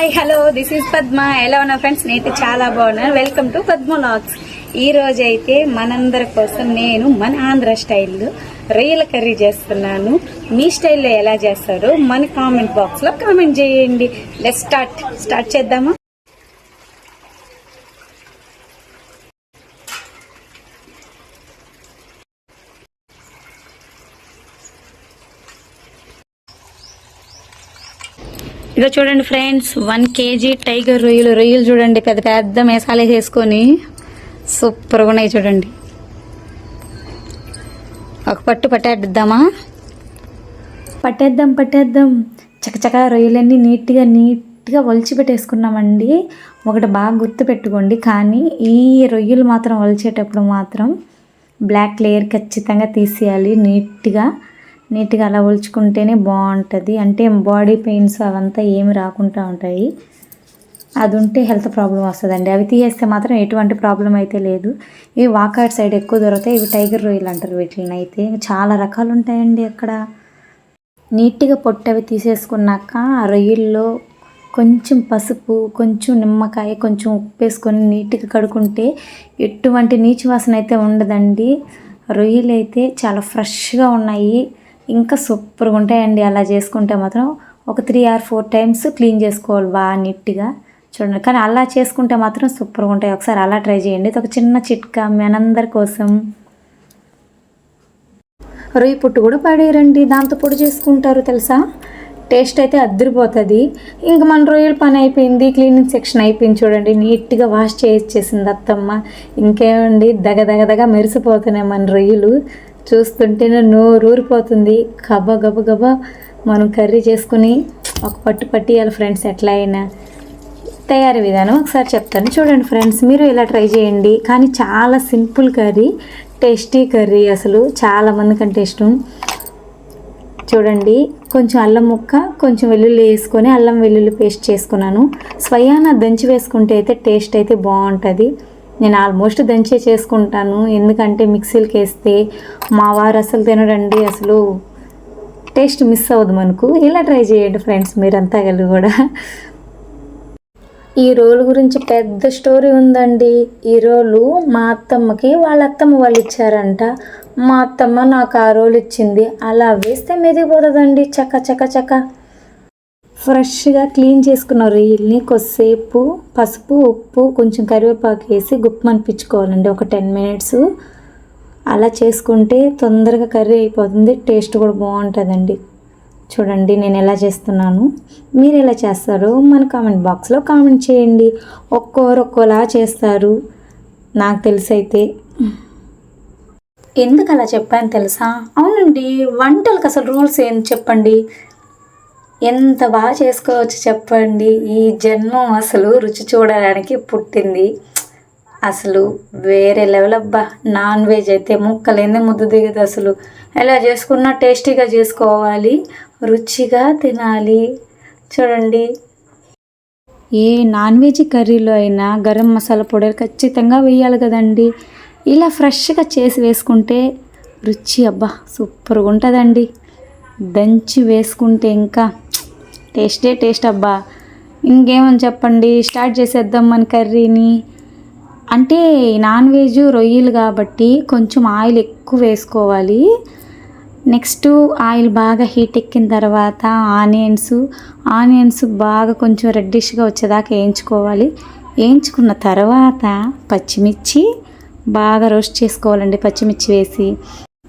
Hi hello this is Padma. ఎలా ఉన్నా friends నేనైతే చాలా బాగున్నాను. వెల్కమ్ టు పద్మ లాగ్స్ ఈ రోజు అయితే మనందరి కోసం నేను మన ఆంధ్ర స్టైల్లో రొయ్యల కర్రీ చేస్తున్నాను. మీ స్టైల్లో ఎలా చేస్తారో మన కామెంట్ బాక్స్లో కామెంట్ చేయండి. లెట్ స్టార్ట్ స్టార్ట్ చేద్దామా? ఇదో చూడండి ఫ్రెండ్స్ వన్ కేజీ టైగర్ రొయ్యలు. రొయ్యలు చూడండి పెద్ద పెద్ద మేసాలే చేసుకొని సూపర్గా ఉన్నాయి చూడండి. ఒక పట్టు పట్టేద్దామా? పట్టేద్దాం పట్టేద్దాం. చకచక రొయ్యలన్నీ నీట్గా నీట్గా ఒలిచి పెట్టేసుకున్నామండి. ఒకటి బాగా గుర్తు పెట్టుకోండి. కానీ ఈ రొయ్యలు మాత్రం ఒలిచేటప్పుడు మాత్రం బ్లాక్ లేయర్ ఖచ్చితంగా తీసేయాలి నీట్గా. నీట్గా అలా ఒలుచుకుంటేనే బాగుంటుంది. అంటే బాడీ పెయిన్స్ అవంతా ఏమి రాకుండా ఉంటాయి. అది ఉంటే హెల్త్ ప్రాబ్లం వస్తుందండి. అవి తీసేస్తే మాత్రం ఎటువంటి ప్రాబ్లం అయితే లేదు. ఇవి వాకాడ్ సైడ్ ఎక్కువ దొరుకుతాయి. ఇవి టైగర్ రొయ్యలు అంటారు వీటిని అయితే. చాలా రకాలు ఉంటాయండి అక్కడ. నీట్గా పొట్టవి తీసేసుకున్నాక ఆ రొయ్యల్లో కొంచెం పసుపు కొంచెం నిమ్మకాయ కొంచెం ఉప్పు వేసుకొని నీట్గా కడుక్కుంటే ఎటువంటి నీచు వాసన అయితే ఉండదండి. రొయ్యలు అయితే చాలా ఫ్రెష్గా ఉన్నాయి. ఇంకా సూపర్గా ఉంటాయండి. అలా చేసుకుంటే మాత్రం ఒక three or four times clean చేసుకోవాలి బాగా నీట్గా. చూడండి. కానీ అలా చేసుకుంటే మాత్రం సూపర్గా ఉంటాయి. ఒకసారి అలా ట్రై చేయండి. ఇది ఒక చిన్న చిట్కా మనందరి కోసం. రొయ్యి పుట్టు కూడా పడేయరండి దాంతో పొడి చేసుకుంటారు తెలుసా? టేస్ట్ అయితే అద్దరిపోతుంది. ఇంక మన రొయ్యల పని అయిపోయింది. క్లీనింగ్ సెక్షన్ అయిపోయింది చూడండి. నీట్గా వాష్ చేసేసింది అత్తమ్మ. ఇంకేమండి? దగ దగ దగ మెరిసిపోతున్నాయి మన రొయ్యలు. చూస్తుంటేనే నోరు ఊరిపోతుంది గబ గబ గబ మనం కర్రీ చేసుకుని ఒక పట్టు పట్టియాలి ఫ్రెండ్స్ ఎట్లా అయినా తయారీ విధానం ఒకసారి చెప్తాను. చూడండి ఫ్రెండ్స్ మీరు ఇలా ట్రై చేయండి. కానీ చాలా సింపుల్ కర్రీ టేస్టీ కర్రీ అసలు. చాలా మందికంటే ఇష్టం. చూడండి కొంచెం అల్లం ముక్క కొంచెం వెల్లుల్లి వేసుకొని అల్లం వెల్లుల్లి పేస్ట్ చేసుకున్నాను. స్వయాన దంచి వేసుకుంటే అయితే టేస్ట్ అయితే బాగుంటుంది. నేను ఆల్మోస్ట్ దంచే చేసుకుంటాను. ఎందుకంటే మిక్సీలకి వేస్తే మా వారు అసలు తినడండి అసలు టేస్ట్ మిస్ అవ్వదు మనకు. ఇలా ట్రై చేయండి ఫ్రెండ్స్ మీరంతా కలిగి కూడా. ఈ రోలు గురించి పెద్ద స్టోరీ ఉందండి. ఈ రోలు మా అత్తమ్మకి వాళ్ళ అత్తమ్మ వాళ్ళు ఇచ్చారంట. మా అత్తమ్మ నాకు ఆ రోలు ఇచ్చింది. అలా వేస్తే మెదిగిపోతుందండి. చక్క చక్క చక్క ఫ్రెష్గా క్లీన్ చేసుకున్న రొయ్యల్ని కొద్దిసేపు పసుపు ఉప్పు కొంచెం కరివేపాకు వేసి గుప్పమనిపించుకోవాలండి ఒక టెన్ మినిట్స్ అలా చేసుకుంటే తొందరగా కర్రీ అయిపోతుంది. టేస్ట్ కూడా బాగుంటుందండి. చూడండి నేను ఎలా చేస్తున్నాను. మీరు ఎలా చేస్తారో మన కామెంట్ బాక్స్లో కామెంట్ చేయండి. ఒక్కోరు ఒక్కోలా చేస్తారు. నాకు తెలిసైతే. ఎందుకు అలా చెప్పాను తెలుసా? అవునండి వంటలకు అసలు రూల్స్ ఏంటి చెప్పండి? ఎంత బాగా చేసుకోవచ్చు చెప్పండి. ఈ జన్మం అసలు రుచి చూడడానికి పుట్టింది. అసలు వేరే లెవెల్ అబ్బా. నాన్ వెజ్ అయితే ముక్కలేందే ముద్దు దిగదు అసలు. ఎలా చేసుకున్నా టేస్టీగా చేసుకోవాలి. రుచిగా తినాలి. చూడండి. ఏ నాన్ వెజ్ కర్రీలో అయినా గరం మసాలా పొడి ఖచ్చితంగా వేయాలి కదండి. ఇలా ఫ్రెష్గా చేసి వేసుకుంటే రుచి అబ్బా సూపర్గా ఉంటుందండి దంచి వేసుకుంటే ఇంకా టేస్టే టేస్ట్ అబ్బా. ఇంకేమని చెప్పండి? స్టార్ట్ చేసేద్దాం మన కర్రీని. అంటే నాన్ వెజ్ రొయ్యలు కాబట్టి కొంచెం ఆయిల్ ఎక్కువ వేసుకోవాలి. నెక్స్ట్ ఆయిల్ బాగా హీట్ ఎక్కిన తర్వాత ఆనియన్స్. ఆనియన్స్ బాగా కొంచెం రెడ్డిష్గా వచ్చేదాకా వేయించుకోవాలి. వేయించుకున్న తర్వాత పచ్చిమిర్చి బాగా రోస్ట్ చేసుకోవాలండి పచ్చిమిర్చి వేసి.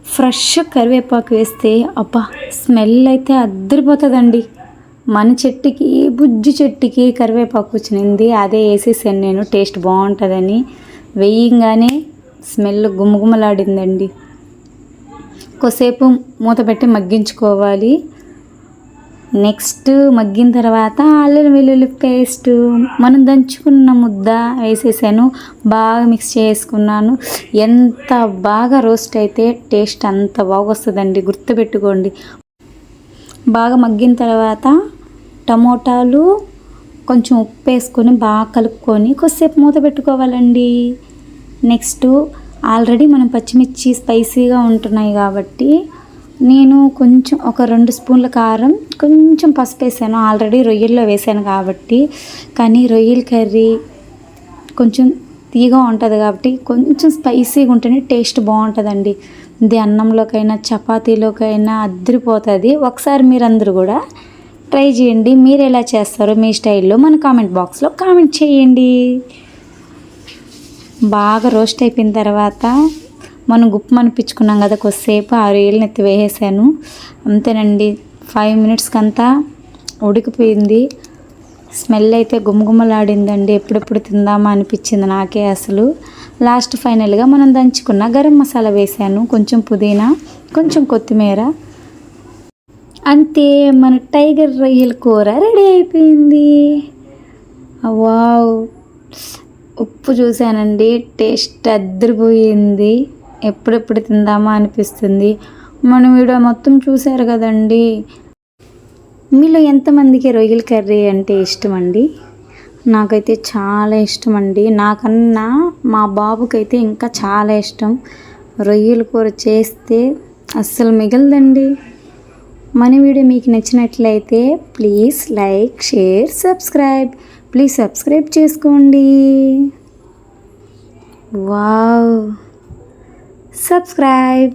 ఫ్రెష్ కరివేపాకు వేస్తే అబ్బా స్మెల్ అయితే అద్దరిపోతుందండి. మన చెట్టుకి బుజ్జి చెట్టుకి కరివేపాకు వచ్చింది. అదే వేసేసాను నేను. టేస్ట్ బాగుంటుందని. వేయంగానే స్మెల్ గుమగుమలాడిందండి. కొద్దిసేపు మూత పెట్టి మగ్గించుకోవాలి. నెక్స్ట్ మగ్గిన తర్వాత అల్లం వెల్లుల్లి పేస్ట్. మనం దంచుకున్న ముద్ద వేసేసాను. బాగా మిక్స్ చేసుకున్నాను. ఎంత బాగా రోస్ట్ అయితే టేస్ట్ అంత బాగా వస్తుందండి గుర్తుపెట్టుకోండి. బాగా మగ్గిన తర్వాత టమోటాలు కొంచెం ఉప్పు వేసుకొని బాగా కలుపుకొని కొద్దిసేపు మూత పెట్టుకోవాలండి. నెక్స్ట్ ఆల్రెడీ మనం పచ్చిమిర్చి స్పైసీగా ఉంటున్నాయి కాబట్టి నేను కొంచెం ఒక రెండు స్పూన్ల కారం కొంచెం పసుపు వేసాను. ఆల్రెడీ రొయ్యల్లో వేసాను కాబట్టి. కానీ రొయ్యల కర్రీ కొంచెం తీగా ఉంటుంది కాబట్టి కొంచెం స్పైసీగా ఉంటేనే టేస్ట్ బాగుంటుందండి. ఇది అన్నంలోకైనా చపాతీలోకైనా అద్దరిపోతుంది. ఒకసారి మీరందరూ కూడా ట్రై చేయండి. మీరు ఎలా చేస్తారో మీ స్టైల్లో మన కామెంట్ బాక్స్లో కామెంట్ చేయండి. బాగా రోస్ట్ అయిపోయిన తర్వాత మనం గుప్పు అనిపించుకున్నాం కదా కొద్దిసేపు ఆరు ఏళ్ళని ఎత్తి వేసేసాను. అంతేనండి. ఫైవ్ మినిట్స్కి అంతా ఉడికిపోయింది. స్మెల్ అయితే గుమగుమలాడిందండి. ఎప్పుడెప్పుడు తిందామా అనిపించింది నాకే అసలు. లాస్ట్ ఫైనల్గా మనం దంచుకున్న గరం మసాలా వేసాను కొంచెం పుదీనా కొంచెం కొత్తిమీర. అంతే మన టైగర్ రొయ్యల కూర రెడీ అయిపోయింది. వావ్! ఉప్పు చూశానండి. టేస్ట్ అద్దరిపోయింది. ఎప్పుడెప్పుడు తిందామా అనిపిస్తుంది. మన వీడియో మొత్తం చూశారు కదండి. మీలో ఎంతమందికి రొయ్యల కర్రీ అంటే ఇష్టం అండి నాకైతే చాలా ఇష్టం అండి నాకన్నా మా బాబుకైతే ఇంకా చాలా ఇష్టం. రొయ్యల కూర చేస్తే అస్సలు మిగలదండి. మన వీడియో మీకు నచ్చినట్లయితే please like share subscribe. Please subscribe చేసుకోండి. వావ్! సబ్స్క్రైబ్!